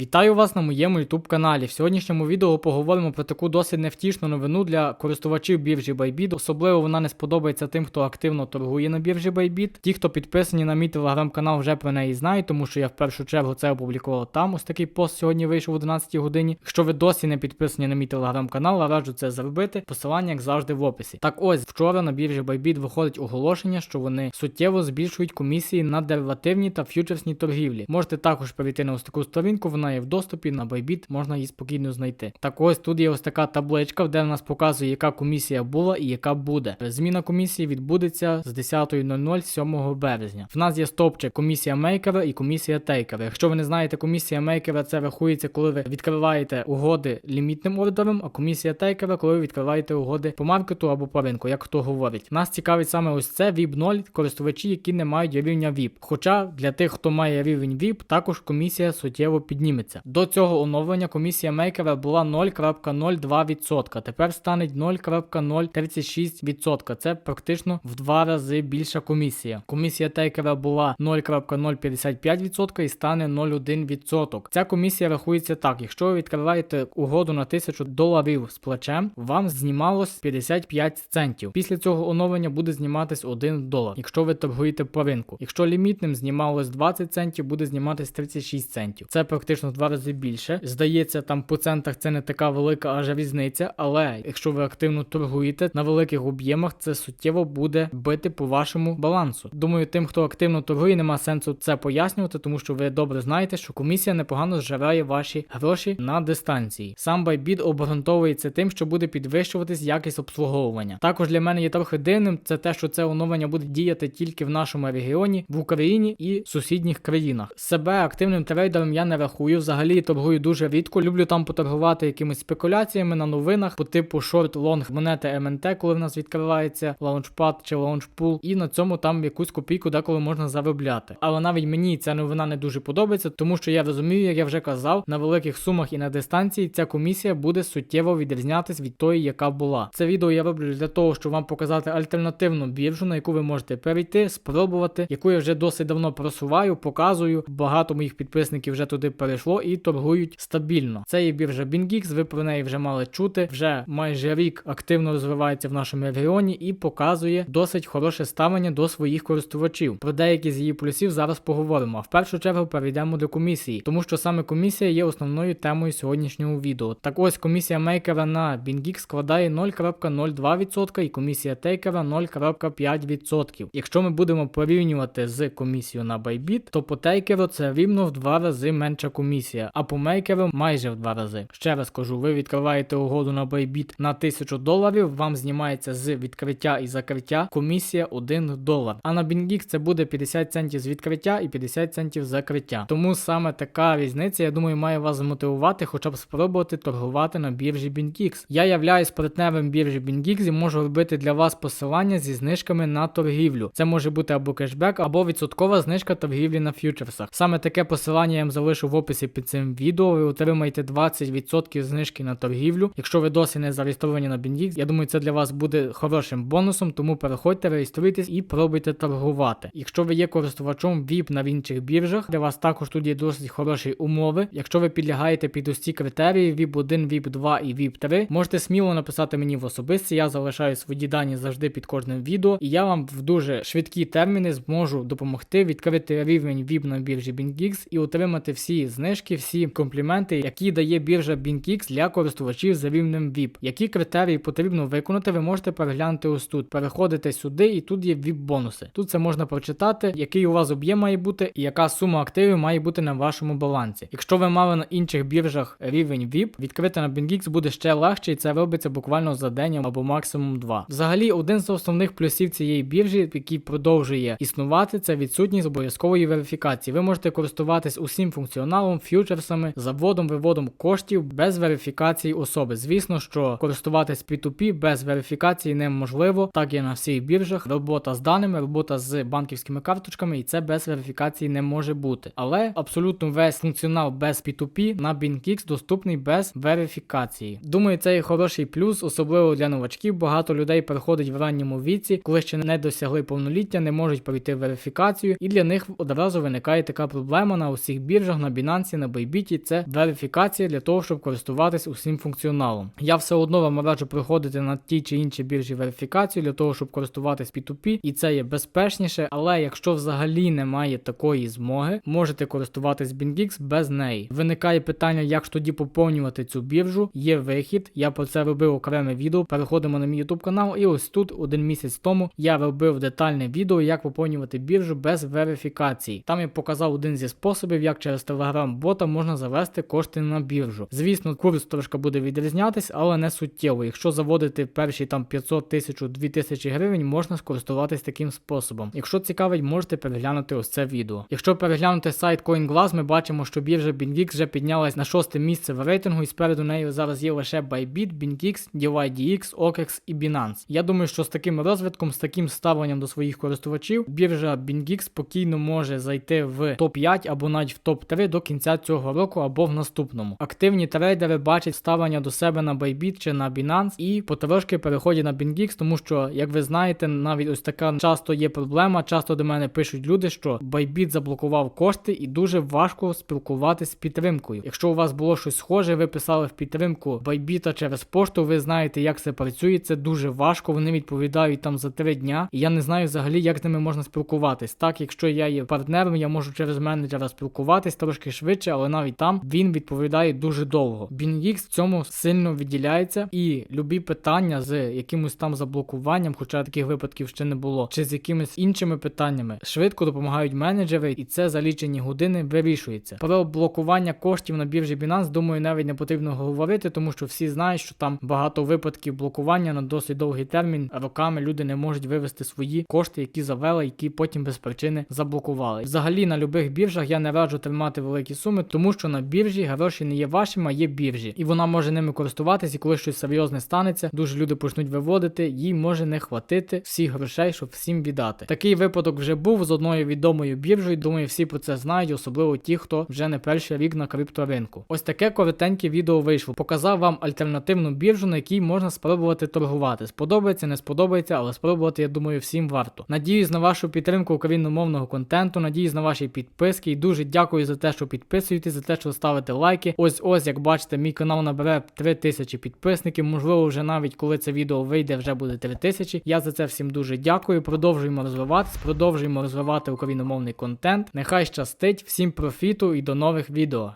Вітаю вас на моєму YouTube каналі. В сьогоднішньому відео поговоримо про таку досить невтішну новину для користувачів біржі Bybit. Особливо вона не сподобається тим, хто активно торгує на біржі Bybit. Ті, хто підписані на мій телеграм-канал, вже про неї знають, тому що я в першу чергу це опублікував там. Ось такий пост сьогодні вийшов о 11 годині. Якщо ви досі не підписані на мій телеграм-канал, раджу це зробити. Посилання, як завжди, в описі. Так ось вчора на біржі Bybit виходить оголошення, що вони суттєво збільшують комісії на деривативні та ф'ючерсні торгівлі. Можете також перейти на ось таку сторінку, вона є в доступі на Bybit, можна її спокійно знайти. Так ось тут є ось така табличка, де нас показує, яка комісія була і яка буде. Зміна комісії відбудеться з 10.00 7 березня. В нас є стопчик комісія мейкера і комісія тейкера. Якщо ви не знаєте, комісія мейкера це рахується, коли ви відкриваєте угоди лімітним ордером, а комісія тейкера, коли ви відкриваєте угоди по маркету або по ринку, як хто говорить. Нас цікавить саме ось це VIP 0 користувачі, які не мають рівня VIP. Хоча для тих, хто має рівень VIP, також комісія суттєво підніметься. До цього оновлення комісія мейкера була 0.02%. Тепер стане 0.036%. Це практично в два рази більша комісія. Комісія тейкера була 0.055% і стане 0,1%. Ця комісія рахується так: якщо ви відкриваєте угоду на 1000 доларів з плечем, вам знімалось 55 центів. Після цього оновлення буде зніматись 1 долар, якщо ви торгуєте по ринку. Якщо лімітним знімалось 20 центів, буде зніматись 36 центів. Це практично в два рази більше. Здається, там по центах це не така велика аж різниця, але якщо ви активно торгуєте на великих об'ємах, це суттєво буде бити по вашому балансу. Думаю, тим, хто активно торгує, нема сенсу це пояснювати, тому що ви добре знаєте, що комісія непогано зжирає ваші гроші на дистанції. Сам Bybit обґрунтовується тим, що буде підвищуватись якість обслуговування. Також для мене є трохи дивним, це те, що це оновлення буде діяти тільки в нашому регіоні, в Україні і сусідніх країнах. Себе активним трейдером я не рахую. Взагалі торгую дуже рідко. Люблю там поторгувати якимись спекуляціями на новинах по типу шорт-лонг монети МНТ, коли в нас відкривається лаунчпад чи лаунчпул, і на цьому там якусь копійку деколи можна заробляти. Але навіть мені ця новина не дуже подобається, тому що я розумію, як я вже казав, на великих сумах і на дистанції ця комісія буде суттєво відрізнятись від тої, яка була. Це відео я роблю для того, щоб вам показати альтернативну біржу, на яку ви можете перейти, спробувати, яку я вже досить давно просуваю, показую. Багато моїх підписників вже туди перейшло і торгують стабільно. Це є біржа BingX, ви про неї вже мали чути. Вже майже рік активно розвивається в нашому регіоні і показує досить хороше ставлення до своїх користувачів. Про деякі з її плюсів зараз поговоримо. А в першу чергу перейдемо до комісії, тому що саме комісія є основною темою сьогоднішнього відео. Так ось комісія мейкера на BingX складає 0.02% і комісія тейкера 0.5%. Якщо ми будемо порівнювати з комісією на Bybit, то по тейкеру це рівно в два рази менша комісія, а по мейкеру майже в два рази. Ще раз кажу, ви відкриваєте угоду на Bybit на 1000 доларів, вам знімається з відкриття і закриття комісія 1 долар. А на BingX це буде 50 центів з відкриття і 50 центів закриття. Тому саме така різниця, я думаю, має вас змотивувати, хоча б спробувати торгувати на біржі BingX. Я являюсь партнером біржі BingX і можу робити для вас посилання зі знижками на торгівлю. Це може бути або кешбек, або відсоткова знижка торгівлі на фьючерсах. Саме таке посилання я вам залишу в описі під цим відео. Ви отримаєте 20% знижки на торгівлю. Якщо ви досі не зареєстровані на BingX, я думаю, це для вас буде хорошим бонусом, тому переходьте, реєструйтесь і пробуйте торгувати. Якщо ви є користувачом VIP на інших біржах, для вас також тут є досить хороші умови. Якщо ви підлягаєте під ці критерії VIP 1, VIP 2 і VIP 3, можете сміло написати мені в особисті. Я залишаю свої дані завжди під кожним відео, і я вам в дуже швидкі терміни зможу допомогти відкрити рівень VIP на біржі BingX і отримати всі знижки, всі компліменти, які дає біржа BingX для користувачів за рівнем VIP. Які критерії потрібно виконати, ви можете переглянути ось тут. Переходите сюди, і тут є VIP бонуси. Тут це можна прочитати, який у вас об'єм має бути і яка сума активів має бути на вашому балансі. Якщо ви мали на інших біржах рівень VIP, відкрити на BingX буде ще легше, і це робиться буквально за день або максимум два. Взагалі, один з основних плюсів цієї біржі, який продовжує існувати, це відсутність обов'язкової верифікації. Ви можете користуватись усім функціоналом, фьючерсами, заводом, виводом коштів без верифікації особи. Звісно, що користуватись P2P без верифікації неможливо. Так є на всіх біржах. Робота з даними, робота з банківськими карточками, і це без верифікації не може бути. Але абсолютно весь функціонал без P2P на BingX доступний без верифікації. Думаю, це є хороший плюс, особливо для новачків. Багато людей переходить в ранньому віці, коли ще не досягли повноліття, не можуть пройти верифікацію, і для них одразу виникає така проблема на усіх біржах, на Binance Binance, на Bybit, це верифікація для того, щоб користуватись усім функціоналом. Я все одно вам раджу проходити на ті чи інші біржі верифікацію для того, щоб користуватись P2P, і це є безпечніше. Але якщо взагалі немає такої змоги, можете користуватись BingX без неї. Виникає питання, як ж тоді поповнювати цю біржу. Є вихід. Я про це робив окреме відео. Переходимо на мій YouTube канал, і ось тут один місяць тому я робив детальне відео, як поповнювати біржу без верифікації. Там я показав один зі способів, як через Telegram-бота можна завести кошти на біржу. Звісно, курс трошки буде відрізнятись, але не суттєво. Якщо заводити перші там 500 тисяч 2000 гривень, можна скористуватись таким способом. Якщо цікавить, можете переглянути ось це відео. Якщо переглянути сайт CoinGlass, ми бачимо, що біржа BingX вже піднялась на шосте місце в рейтингу, і спереду нею зараз є лише Bybit, BingX, DYDX, OKEX і Binance. Я думаю, що з таким розвитком, з таким ставленням до своїх користувачів, біржа BingX спокійно може зайти в топ-5 або навіть в топ-3 до кінця цього року або в наступному. Активні трейдери бачать ставлення до себе на Bybit чи на Binance і потрошки переходять на BingX, тому що, як ви знаєте, навіть ось така часто є проблема. Часто до мене пишуть люди, що Bybit заблокував кошти і дуже важко спілкуватися з підтримкою. Якщо у вас було щось схоже, ви писали в підтримку Bybit через пошту, ви знаєте, як це працює. Це дуже важко. Вони відповідають там за три дня. І я не знаю взагалі, як з ними можна спілкуватись. Так, якщо я є партнером, я можу через менеджера спілкуватись трошки швидше, але навіть там він відповідає дуже довго. BingX в цьому сильно відділяється, і любі питання з якимось там заблокуванням, хоча таких випадків ще не було, чи з якимись іншими питаннями, швидко допомагають менеджери, і це за лічені години вирішується. Про блокування коштів на біржі Binance, думаю, навіть не потрібно говорити, тому що всі знають, що там багато випадків блокування на досить довгий термін. Роками люди не можуть вивести свої кошти, які завели, які потім без причини заблокували. Взагалі на любих біржах я не раджу тримати великі суми, тому що на біржі гроші не є вашими, а є біржі, і вона може ними користуватися, і коли щось серйозне станеться, дуже люди почнуть виводити, їй може не хватити всіх грошей, щоб всім віддати. Такий випадок вже був з одною відомою біржею. Думаю, всі про це знають, особливо ті, хто вже не перший рік на крипторинку. Ось таке коротеньке відео вийшло. Показав вам альтернативну біржу, на якій можна спробувати торгувати. Сподобається, не сподобається, але спробувати, я думаю, всім варто. Надіюсь на вашу підтримку україномовного контенту. Надіюсь на ваші підписки. І дуже дякую за те, що підписуєтесь, за те, що ставите лайки. Ось ось, як бачите, мій канал набере 3000 підписників. Можливо, вже навіть коли це відео вийде, вже буде 3000. Я за це всім дуже дякую. Продовжуємо розвиватись, продовжуємо розвивати україномовний контент. Нехай щастить, всім профіту і до нових відео.